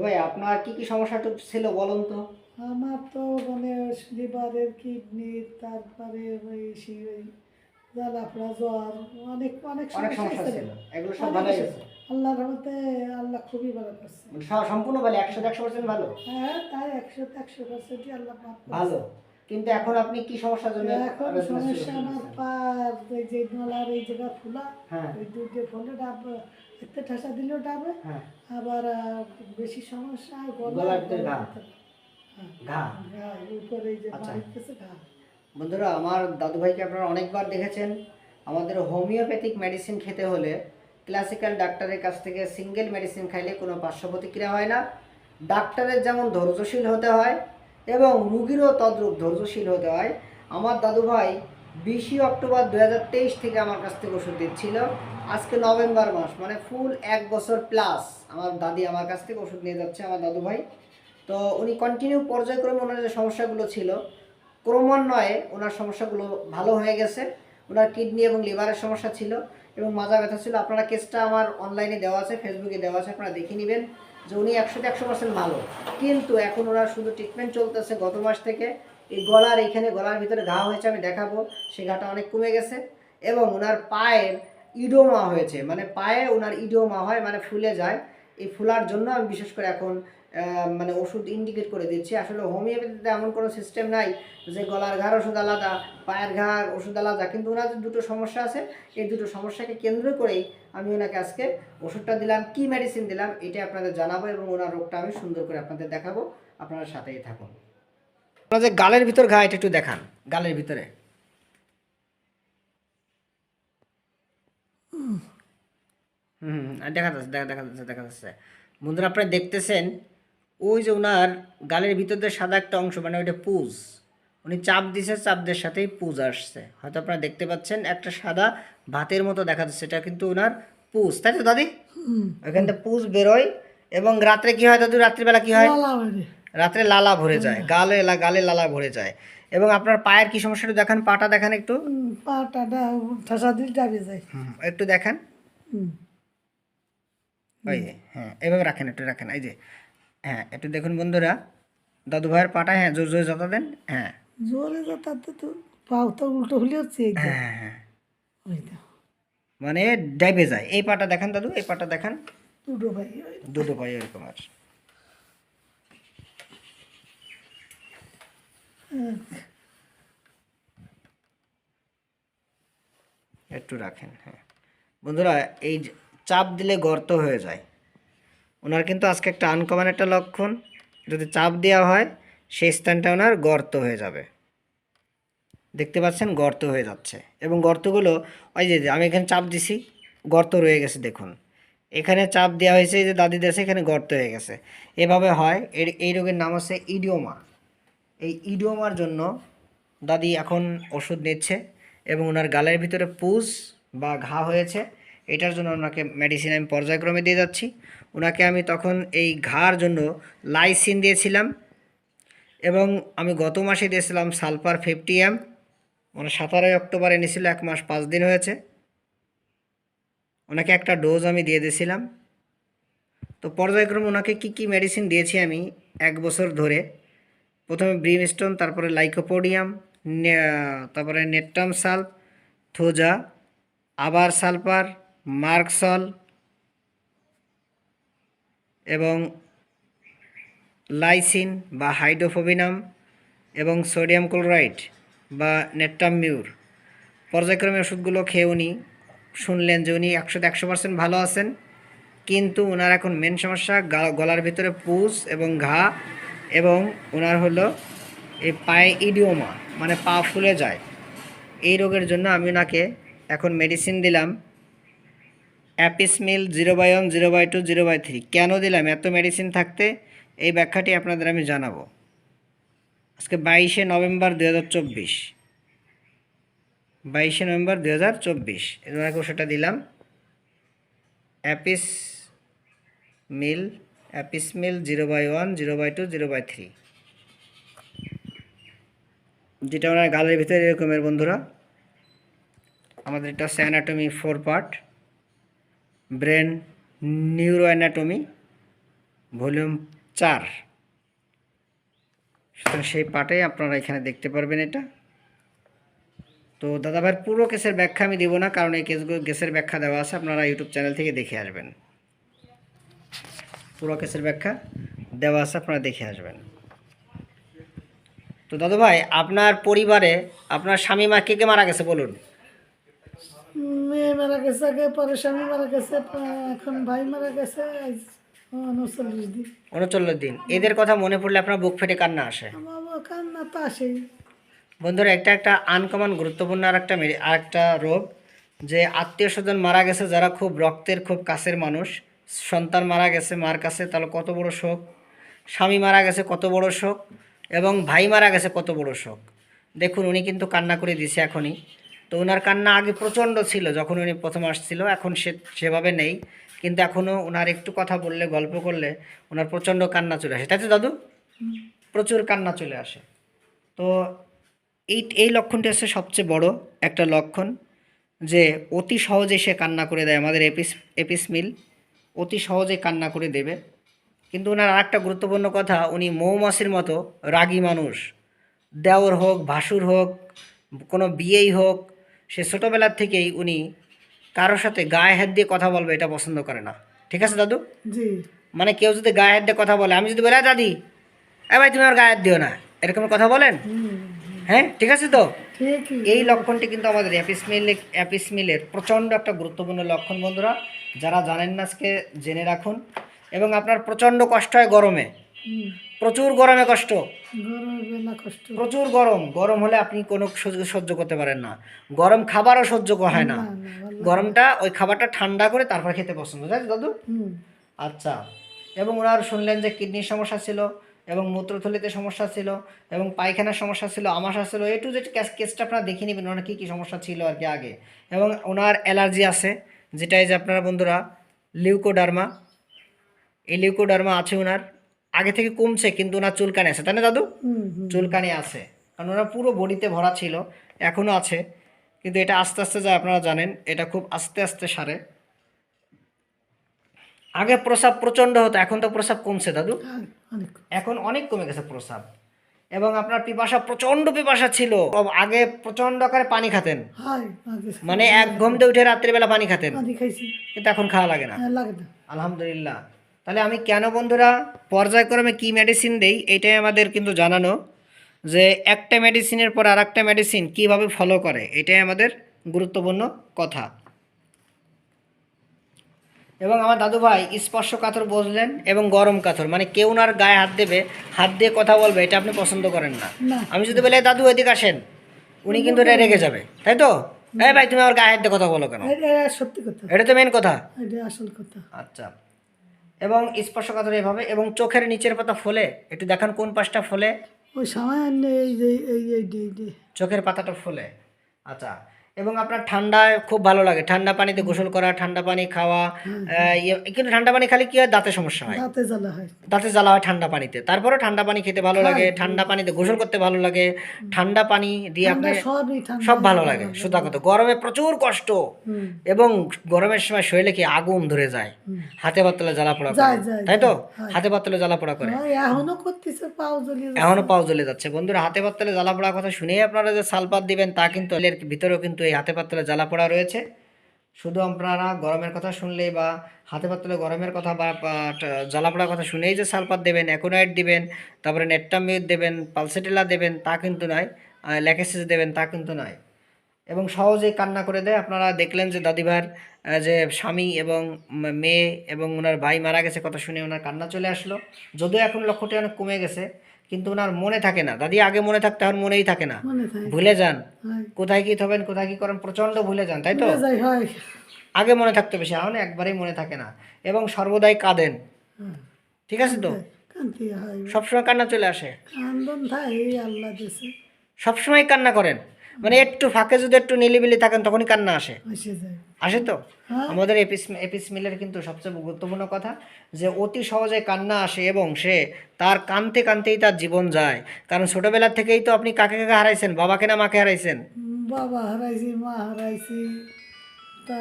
ভাই আপনার কি কি সমস্যাটা ছিল বলুন তো? আমার তো মানে লিভারের কিডনি তারপরে ওই সে- ওই জ্বালাফড়া জ্বর অনেক অনেক সমস্যা ছিল। এগুলো সব ভালো। গেছে আল্লাহর রহমতে আল্লাহ খুবই ভালো করছে। মানে সম্পূর্ণ ভালো একশো একশো পার্সেন্ট ভালো? হ্যাঁ তাই একশো একশো পার্সেন্টই আল্লাহ ভালো? কিন্তু এখন আপনি কি সমস্যার জন্য এখন সমস্যা আমার ওই যে নলার এই জায়গা ফুলা হ্যাঁ। ওই দুধে ফলে ডাব এতে ঠাসা দিলেও ডাবে হ্যাঁ। আবার বেশি সমস্যা গলা গলার ঘা। হ্যাঁ, ঘা? ঘা, উপরে এই যে আচ্ছা। ঘা। বন্ধুরা আমার দাদু ভাইকে আপনারা অনেকবার দেখেছেন। আমাদের হোমিওপ্যাথিক মেডিসিন খেতে হলে ক্লাসিক্যাল ডাক্তারের কাছ থেকে সিঙ্গেল মেডিসিন খাইলে কোনো পার্শ্ব প্রতিক্রিয়া হয় না। ডাক্তারের যেমন ধৈর্যশীল হতে হয় এবং রুগীরও তদ্রূপ ধৈর্যশীল হতে হয়। আমার দাদু ভাই বিশে অক্টোবর দু হাজার তেইশ থেকে আমার কাছ থেকে ওষুধ দিচ্ছিল। আজকে নভেম্বর মাস মানে ফুল এক বছর প্লাস আমার দাদি আমার কাছ থেকে ওষুধ নিয়ে যাচ্ছে আমার দাদু ভাই তো উনি কন্টিনিউ পর্যায়ক্রমে ওনার যে সমস্যাগুলো ছিল, ক্রমান্বয়ে ওনার সমস্যাগুলো ভালো হয়ে গেছে। ওনার কিডনি এবং লিভারের সমস্যা ছিল এবং মাজা ব্যথা ছিল। আপনারা কেসটা আমার অনলাইনে দেওয়া আছে ফেসবুকে দেওয়া আছে, আপনারা দেখে নেবেন। যে উনি একশোতে একশো পার্সেন্ট ভালো। কিন্তু এখন ওনার শুধু ট্রিটমেন্ট চলতেছে গত মাস থেকে। এই গলার এইখানে গলার ভিতরে ঘা হয়েছে, আমি দেখাবো। সেই ঘাটা অনেক কমে গেছে। এবং ওনার পায়ের ইডোমা হয়েছে। মানে পায়ে ওনার ইডোমা হয় মানে ফুলে যায়। এই ফুলার জন্য আমি বিশেষ করে এখন মানে ওষুধ ইন্ডিকেট করে দিচ্ছি। আসলে হোমিওপ্যাথিতে এমন কোনো সিস্টেম নাই যে গলার ঘাড় ওষুধ আলাদা, পায়ের ঘাড় ওষুধ আলাদা। কিন্তু ওনার যে দুটো সমস্যা আছে, এই দুটো সমস্যাকে কেন্দ্র করেই আমি ওনাকে আজকে ওষুধটা দিলাম, কি মেডিসিন দিলাম, এটা আপনাদের জানাব এবং ওনার রোগটা আমি সুন্দর করে আপনাদের দেখাবো। আপনারা সাথেই থাকুন। আপনার যে গালের ভিতর ঘা, এটা একটু দেখান, গালের ভিতরে। হুম, দেখা যাচ্ছে, দেখা দেখা যাচ্ছে দেখা যাচ্ছে। বন্ধুরা, আপনারা দেখতেছেন ওই যে ওনার গালের ভিতর দিয়ে সাদা একটা অংশ মানে ওইটা পুজ। উনি চাপ দিছে চাপদের সাথেই পুজ আসছে। হয়তো আপনারা দেখতে পাচ্ছেন একটা সাদা ভাতের মতো দেখা যাচ্ছে। এটা কিন্তু ওনার পুজ তাই তো দাদি? ওইখান থেকে পুজ বেরোয় এবং রাত্রে কি হয় দাদু? রাত্রিবেলা কি হয়? লালা রাত্রে লালা ভরে যায় গালে গালে লালা ভরে যায়। এবং আপনার পায়ের কি সমস্যাটা দেখান পাটা দেখান একটু। পাটা ডা- ঠাসা দিলে যায়। একটু দেখান। ওই হ্যাঁ এভাবে রাখেন একটু রাখেন। এই যে হ্যাঁ একটু দেখুন বন্ধুরা। দাদু ভাইয়ের পাটা হ্যাঁ জোর জোরে যত দেন। হ্যাঁ। জোরে যাতাতে তো পাও তো উল্টো হলে হচ্ছে হ্যাঁ হ্যাঁ, হ্যাঁ। মানে ডাইবে যায়। এই পাটা দেখান দাদু এই পাটা দেখান। দুটো ভাই। দুটো পাই এরকম আর একটু রাখেন হ্যাঁ। বন্ধুরা এই চাপ দিলে গর্ত হয়ে যায়। ওনার কিন্তু আজকে একটা আনকমন একটা লক্ষণ। যদি চাপ দেওয়া হয়, সেই স্থানটা ওনার গর্ত হয়ে যাবে। দেখতে পাচ্ছেন, গর্ত হয়ে যাচ্ছে। এবং গর্তগুলো, ওই যে আমি এখানে চাপ দিছি, গর্ত রয়ে গেছে, দেখুন। এখানে চাপ দেওয়া হয়েছে যে দাদি দেশে এখানে গর্ত হয়ে গেছে। এভাবে হয়, এর, এই রোগের নাম হচ্ছে ইডিওমা। এই ইডিওমার জন্য দাদি এখন ওষুধ নিচ্ছে এবং ওনার গালের ভিতরে পুজ বা ঘা হয়েছে। এটার জন্য ওনাকে মেডিসিন আমি পর্যায়ক্রমে দিয়ে যাচ্ছি। ওনাকে আমি তখন এই ঘার জন্য লাইসিন দিয়েছিলাম এবং আমি গত মাসে দিয়েছিলাম সালফার ফিফটি এম মানে সতেরোই অক্টোবর এনেছিল, এক মাস পাঁচ দিন হয়েছে। ওনাকে একটা ডোজ আমি দিয়ে দিয়েছিলাম। তো পর্যায়ক্রমে ওনাকে কী কী মেডিসিন দিয়েছি আমি এক বছর ধরে? প্রথমে ব্রিমস্টোন তারপরে লাইকোপোডিয়াম তারপরে নেট্টাম সালফ থোজা, আবার সালফার মার্কসল এবং লাইসিন বা হাইড্রোফোবিনাম এবং সোডিয়াম ক্লোরাইড বা নেট্টাম মিউর পর্যায়ক্রমে ওষুধগুলো খেয়ে উনি শুনলেন যে উনি একশোতে একশো পার্সেন্ট ভালো আছেন, কিন্তু ওনার এখন মেন সমস্যা গলার ভিতরে পুষ এবং ঘা এবং ওনার হলো এই পায়ে ইডিওমা মানে পা ফুলে যায়। এই রোগের জন্য আমি ওনাকে এখন মেডিসিন দিলাম। Apis mel zero by one, zero by two, zero by three. কেন দিলাম? এত মেডিসিন থাকতে এই ব্যাখ্যাটি আপনাদের আমি জানাব। আজকে বাইশে নভেম্বর দু হাজার চব্বিশ। বাইশে নভেম্বর দু হাজার চব্বিশ। ওনাকে ওষুধটা দিলাম। Apis mel apis mel zero by one, zero by two, zero by three. যেটা ওনার গালের ভিতরে এরকমের বন্ধুরা। আমাদের এটা হচ্ছে anatomy four part. Brain neuro volume চার। সুতরাং সেই পার্টে আপনারা এখানে দেখতে পারবেন এটা। তো দাদাভাইয়ের পুরো কেসের ব্যাখ্যা আমি দেবো না, কারণ এই কেসগুলো কেসের ব্যাখ্যা দেওয়া আছে, আপনারা ইউটিউব চ্যানেল থেকে দেখে আসবেন। পুরো কেসের ব্যাখ্যা দেওয়া আছে, আপনারা দেখে আসবেন। তো দাদু ভাই আপনার পরিবারে আপনার স্বামী মা কে কে মারা গেছে, বলুন? মেয়ে মারা গেছে আগে পরে স্বামী মারা গেছে এখন ভাই মারা গেছে উনচল্লিশ দিন। উনচল্লিশ দিন। এদের কথা মনে পড়লে আপনার বুক ফেটে কান্না আসে? কান্না তো আসেই। বন্ধুরা একটা একটা আনকমন গুরুত্বপূর্ণ আর একটা আর একটা রোগ যে আত্মীয় স্বজন মারা গেছে যারা খুব রক্তের খুব কাছের মানুষ। সন্তান মারা গেছে মার কাছে তাহলে কত বড় শোক? স্বামী মারা গেছে কত বড় শোক? এবং ভাই মারা গেছে কত বড় শোক? দেখুন উনি কিন্তু কান্না করে দিছে এখনই। তো ওনার কান্না আগে প্রচণ্ড ছিল, যখন উনি প্রথম আসছিল, এখন সে সেভাবে নেই। কিন্তু এখনও ওনার একটু কথা বললে, গল্প করলে, ওনার প্রচণ্ড কান্না চলে আসে। তাই তো দাদু? প্রচুর কান্না চলে আসে। তো এই এই লক্ষণটি হচ্ছে সবচেয়ে বড় একটা লক্ষণ যে অতি সহজে সে কান্না করে দেয় আমাদের এপিস এপিস মিল। অতি সহজে কান্না করে দেবে। কিন্তু ওনার আরেকটা গুরুত্বপূর্ণ কথা, উনি মৌমাছির মতো রাগী মানুষ। দেওর হোক, ভাসুর হোক, কোনো বিয়েই হোক সে ছোটোবেলার থেকেই উনি কারোর সাথে গায়ে হাত দিয়ে কথা বলবে এটা পছন্দ করে না। ঠিক আছে দাদু? জি। মানে কেউ যদি গায়ে হাত দিয়ে কথা বলে আমি যদি বলি "আ, দাদি এ ভাই তুমি আমার গায়ে হাত দিও না। এরকম কথা বলেন? হ্যাঁ ঠিক আছে তো? এই লক্ষণটি কিন্তু আমাদের অ্যাপিসমিল অ্যাপিসমিলের প্রচণ্ড একটা গুরুত্বপূর্ণ লক্ষণ বন্ধুরা। যারা জানেন না আজকে জেনে রাখুন। এবং আপনার প্রচণ্ড কষ্ট হয় গরমে। প্রচুর গরমে কষ্ট। প্রচুর গরম। গরম হলে আপনি কোনো সহ্য করতে পারেন না। গরম খাবারও সহ্য করা হয় না। গরমটা ওই খাবারটা ঠান্ডা করে তারপর খেতে পছন্দ তাই তো দাদু? আচ্ছা। এবং ওনার শুনলেন যে কিডনির সমস্যা ছিল এবং মূত্রথলিতে সমস্যা ছিল এবং পায়খানার সমস্যা ছিল আমাশা ছিল এ টু জেড কেসটা আপনারা দেখে নেবেন ওনার কী কী সমস্যা ছিল আর কি আগে। এবং ওনার অ্যালার্জি আছে যেটা এই যে আপনারা বন্ধুরা লিউকোডার্মা। এই লিউকোডার্মা আছে ওনার। আগে থেকে কমছে কিন্তু ওনার চুলকানি আছে তাই না দাদু? চুলকানি আছে। কারণ ওনার পুরো বডিতে ভরা ছিল এখনও আছে। কিন্তু এটা আস্তে আস্তে যা আপনারা জানেন এটা খুব আস্তে আস্তে সারে। আগে প্রসাব প্রচণ্ড হতো এখন তো প্রসাব কমছে দাদু। এখন অনেক কমে গেছে প্রসাব। এবং আপনার পিপাসা প্রচণ্ড পিপাসা ছিল। আগে প্রচণ্ড আকারে পানি খাতেন। মানে এক ঘুমতে উঠে রাত্রিবেলা পানি খাতেন। কিন্তু এখন খাওয়া লাগে না। হ্যাঁ লাগে না আলহামদুলিল্লাহ। তাহলে আমি কেন বন্ধুরা পর্যায়ক্রমে কি মেডিসিন দেই এটাই আমাদের কিন্তু জানানো। যে একটা মেডিসিনের পর আর একটা মেডিসিন কীভাবে ফলো করে এটাই আমাদের গুরুত্বপূর্ণ কথা। এবং আমার দাদু ভাই স্পর্শ কাতর বসলেন এবং গরম কাতর মানে কেউ ওনার গায়ে হাত দেবে হাত দিয়ে কথা বলবে এটা আপনি পছন্দ করেন না। না। আমি যদি বলি "এই দাদু এদিকে আসেন। উনি কিন্তু রে- রেগে যাবে তাই তো? এই ভাই তুমি আমার গায়ে হাত দিয়ে কথা বলো কেন? এটা সত্যি কথা। এটা তো মেন কথা। এটা আসল কথা। আচ্ছা। এবং স্পর্শকাতর এভাবে এবং চোখের নিচের পাতা ফোলে একটু দেখান কোন পাশটা ফোলে? ওই সামান্য এই যে এই যে চোখের পাতাটা ফোলে। আচ্ছা এবং আপনার ঠান্ডায় খুব ভালো লাগে। ঠান্ডা পানিতে গোসল করা ঠান্ডা পানি খাওয়া ইয়ে- কিন্তু ঠান্ডা পানি খালি কি হয়? দাঁতে সমস্যা হয়। দাঁতে জ্বালা হয়। দাঁতে জ্বালা হয় ঠান্ডা পানিতে। তারপরে ঠান্ডা পানি খেতে ভালো লাগে ঠান্ডা পানিতে গোসল করতে ভালো লাগে। ঠান্ডা পানি দিয়ে আপনি ঠান্ডা সবই ঠান্ডা সব ভালো লাগে সুতা কথা গরমে প্রচুর কষ্ট। এবং গরমের সময় শরীরে কি আগুন ধরে যায়। হাতে পাতলে জ্বালা পোড়া করে। তাই তো? হাতে পাতলে জ্বালা পোড়া করে। এখনও করতেছে পাও যাচ্ছে। এখনও পাও জ্বলে যাচ্ছে। বন্ধুরা হাতে পাতলে জ্বালা পোড়ার কথা শুনেই আপনারা যে সালপাত দিবেন তা কিন্তু এর ভিতরেও কিন্তু এই হাতে পাতলে জ্বালা পোড়া রয়েছে, শুধু আপনারা গরমের কথা শুনলেই বা হাতে পাতলে গরমের কথা বা বা, ট- জ্বালা পোড়ার কথা শুনেই যে সালপাত দেবেন, অ্যাকোনাইট দিবেন, তারপরে নেট্টামিউট দেবেন, পালসেটিলা দেবেন, তা কিন্তু নয় ল্যাকেসিস দেবেন, তা কিন্তু নয়। এবং সহজেই কান্না করে দেয়, আপনারা দেখলেন যে দাদিভার যে স্বামী এবং মেয়ে এবং ওনার ভাই মারা গেছে, কথা শুনে ওনার কান্না চলে আসলো। যদিও এখন লক্ষ্যটি অনেক কমে গেছে কিন্তু ওনার মনে থাকে না। দাদি আগে মনে থাকতে এখন মনেই থাকে না। ভুলে যান। কোথায় কি থবেন কোথায় কি করেন প্রচণ্ড ভুলে যান তাই তো? আগে মনে থাকতে বেশি এখন একবারেই মনে থাকে না। এবং সর্বদাই কাঁদেন। হ্যাঁ, ঠিক আছে তো? সবসময় কান্না চলে আসে। সবসময় কান্না করেন। মানে একটু ফাঁকে যদি একটু নিলিবিলি থাকেন তখনই কান্না আসে। আসে তো? হ্যাঁ। আমাদের এপিস এপিস মিলের কিন্তু সবচেয়ে গুরুত্বপূর্ণ কথা যে অতি সহজে কান্না আসে এবং সে তার কানতে কানতেই তার জীবন যায়। কারণ ছোটবেলা থেকেই তো আপনি কাকে কাকে হারাইছেন? বাবাকে না মাকে হারাইছেন? বাবা হারাইছি মা হারাইছি তা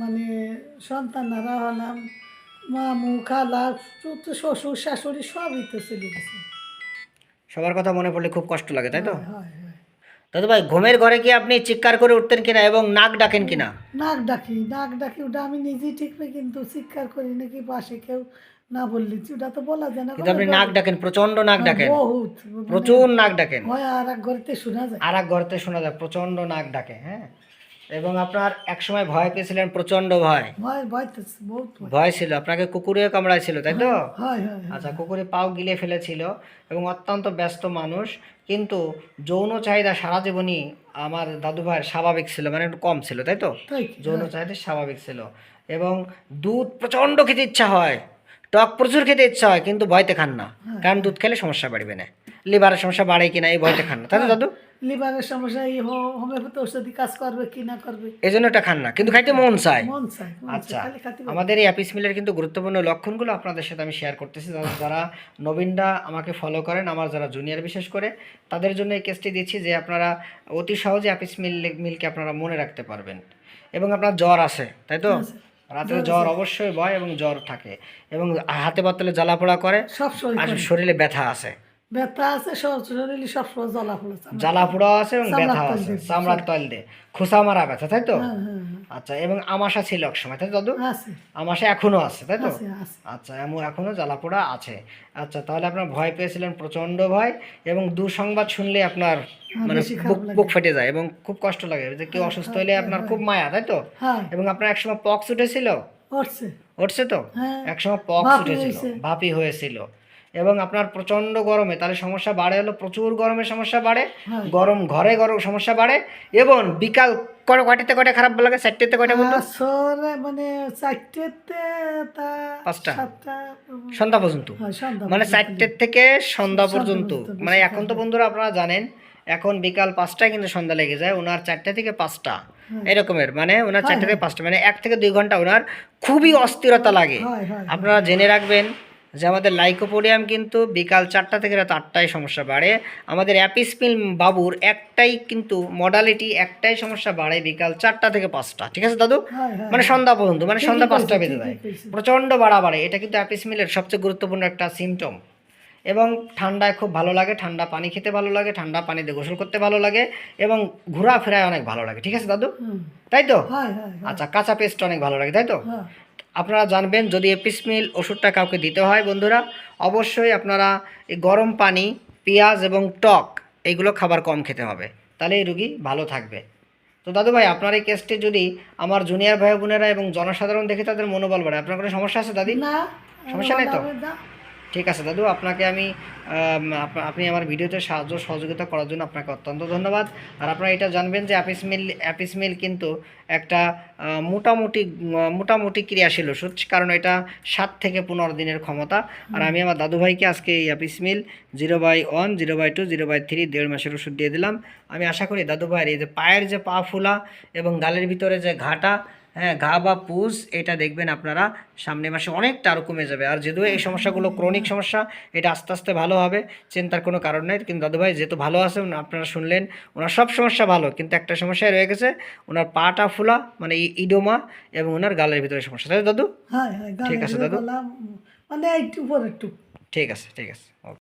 মানে সন্তান হারা হলাম মামু খালা শ্বশুর শাশুড়ি সবই তো চলে গেছে। সবার কথা মনে পড়লে খুব কষ্ট লাগে তাই তো। দাদু ভাই ঘুমের ঘরে কি আপনি চিৎকার করে উঠতেন কিনা এবং নাক ডাকেন কিনা? নাক ডাকি নাক ডাকি ওটা আমি নিজেই ঠিক পাই কিন্তু চিৎকার করি নাকি পাশে কেউ না বললি ওটা তো বলা যায় না। কিন্তু আপনি নাক ডাকেন প্রচণ্ড নাক ডাকেন। বহুত প্রচুর নাক ডাকেন। হয় আর এক ঘরেতে শোনা যায়। আর এক ঘরতে শোনা যায় প্রচণ্ড নাক ডাকে হ্যাঁ। এবং আপনার একসময় ভয় পেয়েছিলেন প্রচণ্ড ভয়। ভয় ভয় তো বহুত ভয়। ভয় ছিল আপনাকে কুকুরেও কামড়াইছিল তাই তো? হয় হয় হয়। আচ্ছা কুকুরে পাও গিলে ফেলেছিল এবং অত্যন্ত ব্যস্ত মানুষ কিন্তু যৌন চাহিদা সারা জীবনই আমার দাদু ভাইয়ের স্বাভাবিক ছিল মানে একটু কম ছিল তাই তো? তাই কি? যৌন চাহিদা স্বাভাবিক ছিল। এবং দুধ প্রচণ্ড খেতে ইচ্ছা হয় টক প্রচুর খেতে ইচ্ছা হয় কিন্তু ভয়তে খান না। কারণ দুধ খেলে সমস্যা বাড়বে না। লিভারের সমস্যা বাড়ে কিনা এই ভয়তে খান না। তাই তো দাদু? লিভারের সমস্যা এই হোমিওপ্যাথি ওষুধি কাজ করবে কি না করবে? এই জন্য এটা খান না কিন্তু খাইতে মন চায়। মন চায়। আচ্ছা আমাদের এই অ্যাপিস মিলের কিন্তু গুরুত্বপূর্ণ লক্ষণগুলো আপনাদের সাথে আমি শেয়ার করতেছি। যারা- নবীনরা আমাকে ফলো করেন আমার যারা জুনিয়র বিশেষ করে তাদের জন্য এই কেসটি দিচ্ছি যে আপনারা অতি সহজে অ্যাপিস মিল মিলকে আপনারা মনে রাখতে পারবেন। এবং আপনার জ্বর আছে তাই তো? রাত্রে জ্বর অবশ্যই ভয় এবং জ্বর থাকে। এবং হাতে বাতলে জ্বালা পোড়া করে আর শরীরে ব্যথা আছে। ব্যথা আছে শরীরে সব সময় জ্বলা জ্বালা আছে এবং ব্যথা আছে চামড়ার তল দিয়ে। খোসা মারা ব্যথা তাই তো? হ্যাঁ হ্যাঁ আচ্ছা এবং আমাশা ছিল এক সময় তাই দাদু? হ্যাঁ, আমাশা এখনও আছে তাই তো? আচ্ছা এমন এখনও আছে। আচ্ছা তাহলে আপনার ভয় পেয়েছিলেন প্রচণ্ড ভয় এবং দুঃসংবাদ শুনলে আপনার মানে বুক ফেটে যায় এবং খুব কষ্ট লাগে যে কেউ অসুস্থ হলে আপনার খুব মায়া তাই তো? হ্যাঁ। এবং আপনার একসময় পক্স উঠেছিল? উঠছে। উঠছে তো? হ্যাঁ। একসময় পক্স উঠেছিল ভাপি হয়েছিল। এবং আপনার প্রচণ্ড গরমে তাহলে সমস্যা বাড়ে হলো প্রচুর গরমে সমস্যা বাড়ে হ্যাঁ। গরম ঘরে গরম সমস্যা বাড়ে এবং বিকাল কটা কয়টাতে কয়টা খারাপ লাগে? চারটেতে কয়টা বলতো মানে চারটেতে পাঁচটা। সন্ধ্যা পর্যন্ত। মানে চারটের থেকে সন্ধ্যা পর্যন্ত। মানে এখন তো বন্ধুরা আপনারা জানেন এখন বিকাল পাঁচটায় কিন্তু সন্ধ্যা লেগে যায় ওনার চারটে থেকে পাঁচটা। এরকমের মানে ওনার চারটে থেকে পাঁচটা মানে এক থেকে দুই ঘণ্টা ওনার খুবই অস্থিরতা লাগে। হয় হয়। আপনারা জেনে রাখবেন যে আমাদের লাইকোপোডিয়াম কিন্তু বিকাল চারটা থেকে রাত আটটায় সমস্যা বাড়ে। আমাদের অ্যাপিসপিল বাবুর একটাই কিন্তু মডালিটি একটাই সমস্যা বাড়ে বিকাল চারটা থেকে পাঁচটা ঠিক আছে দাদু? হয় হয়। মানে সন্ধ্যা পর্যন্ত মানে সন্ধ্যা পাঁচটা যায়। কইছে। প্রচণ্ড বাড়াবাড়ে এটা কিন্তু অ্যাপিসমিলের সবচেয়ে গুরুত্বপূর্ণ একটা সিমটম এবং ঠান্ডায় খুব ভালো লাগে ঠান্ডা পানি খেতে ভালো লাগে ঠান্ডা পানিতে গোসল করতে ভালো লাগে এবং ঘোরাফেরায় অনেক ভালো লাগে ঠিক আছে দাদু? তাই তো? আচ্ছা কাঁচা পেস্ট অনেক ভালো লাগে তাই তো? হ্যাঁ। আপনারা জানবেন যদি এপিসমিল ওষুধটা কাউকে দিতে হয় বন্ধুরা অবশ্যই আপনারা এই গরম পানি পেঁয়াজ এবং টক এইগুলো খাবার কম খেতে হবে। তাহলে এই রুগী ভালো থাকবে। তো দাদু ভাই আপনার এই কেসটি যদি আমার জুনিয়র ভাই বোনেরা এবং জনসাধারণ দেখে তাদের মনোবল বাড়ে আপনার কোনো সমস্যা আছে দাদি? না। সমস্যা নেই তো? ঠিক আছে দাদু আপনাকে আমি আপনি আমার ভিডিওতে সাহায্য সহযোগিতা করার জন্য আপনাকে অত্যন্ত ধন্যবাদ। আর আপনারা এটা জানবেন যে অ্যাপিস মিল অ্যাপিস মিল কিন্তু একটা মোটামুটি মোটামুটি ক্রিয়াশীল ওষুধ কারণ এটা সাত থেকে পনেরো দিনের ক্ষমতা। আর আমি আমার দাদু ভাইকে আজকে এই apis mel zero by one zero by two zero by three দেড় মাসের ওষুধ দিয়ে দিলাম। আমি আশা করি দাদু ভাইয়ের এই যে পায়ের যে পা ফুলা এবং গালের ভিতরে যে ঘাটা হ্যাঁ ঘা বা পুজ এটা দেখবেন আপনারা সামনে মাসে অনেকটা আরও কমে যাবে। আর যেহেতু এই সমস্যাগুলো ক্রনিক সমস্যা এটা আস্তে আস্তে ভালো হবে চিন্তার কোনো কারণ নেই। কিন্তু দাদুভাই যেহেতু ভালো আছে আপনারা শুনলেন ওনার সব সমস্যা ভালো কিন্তু একটা সমস্যায় রয়ে গেছে ওনার পাটা ফুলা মানে ইডোমা এবং ওনার গালের ভিতরে সমস্যা। তাই দাদু? হ্যাঁ হ্যাঁ ঠিক আছে, দাদু। মানে ঠিক আছে ঠিক আছে ওকে।